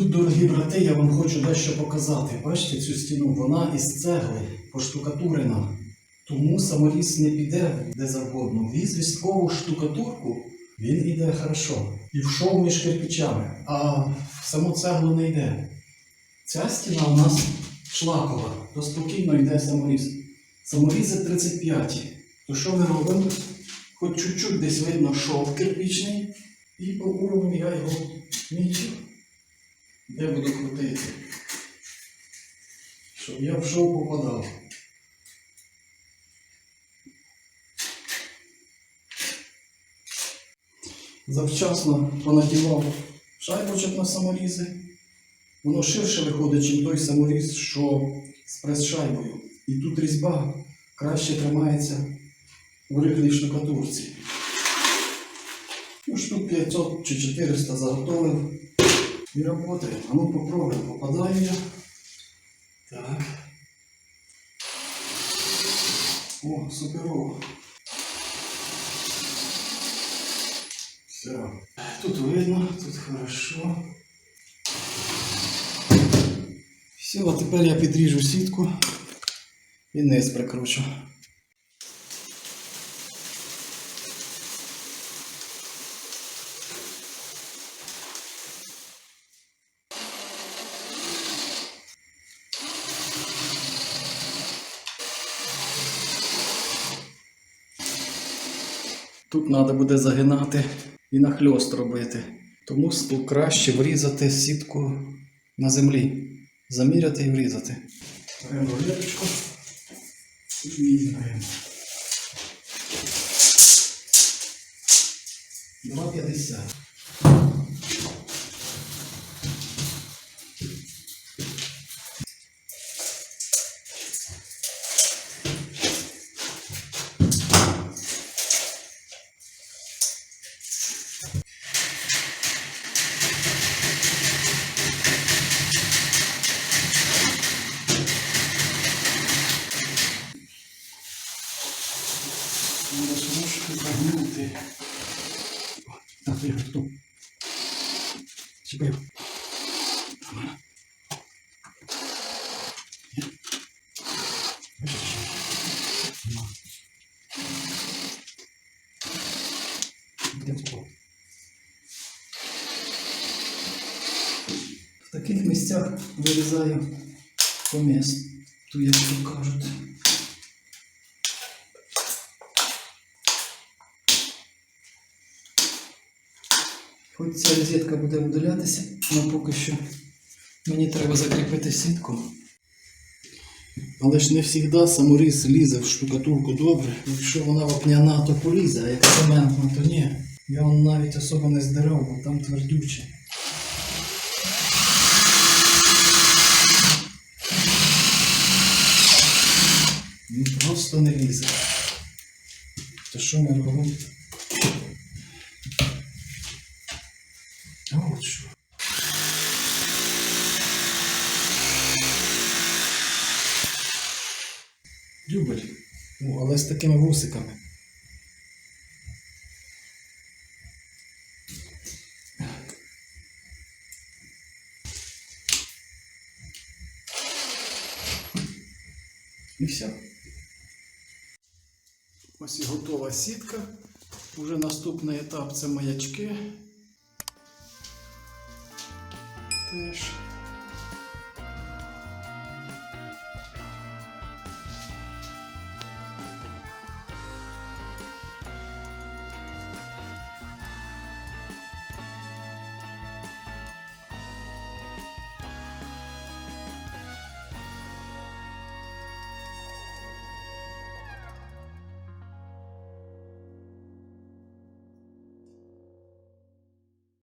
Тут, дорогі брати, я вам хочу дещо показати. Бачите цю стіну? Вона із цегли поштукатурена. Тому саморіз не піде де завгодно. Віз вісткову штукатурку, він іде хорошо. І вшов між кирпичами, а в саму цеглу не йде. Ця стіна у нас шлакова, то спокійно йде саморіз. Саморізи 35. То що ми робимо? Хоч чуть-чуть десь видно шов кирпичний, і по уровню я його мічу. Де буду крутити? Щоб я в шов попадав. Завчасно понадівав шайбочок на саморізи. Воно ширше виходить, ніж той саморіз, що з прес-шайбою. І тут різьба краще тримається в рихлій штукатурці. Ну, штук 500 чи 400 заготовив і працює. А ну попробуємо, попадаю. Так. О, суперово. Все. Тут видно, тут хорошо. Все, а тепер я підріжу сітку і низ прикручу. Тут треба буде загинати і нахльост робити. Тому краще врізати сітку на землі. Заміряти і врізати. Беремо рулеточку і міряємо. 2,50. Треба трошки загнути. Так, я тут. Чекаю. В таких місцях вирізаю поміс. Ту, як кажуть. Хоч ця розетка буде видалятися, але поки що мені треба закріпити сітку. Але ж не завжди саморіз лізе в штукатурку добре. Якщо вона вапняна, то полізе, а як цементна, то ні. Я вон навіть особо не здирав, бо там твердюче. Він просто не лізе. То що ми робимо? А от що. Дюбель. Ну, але з такими вусиками. І все. Ось і готова сітка. Уже наступний етап це маячки. Теж.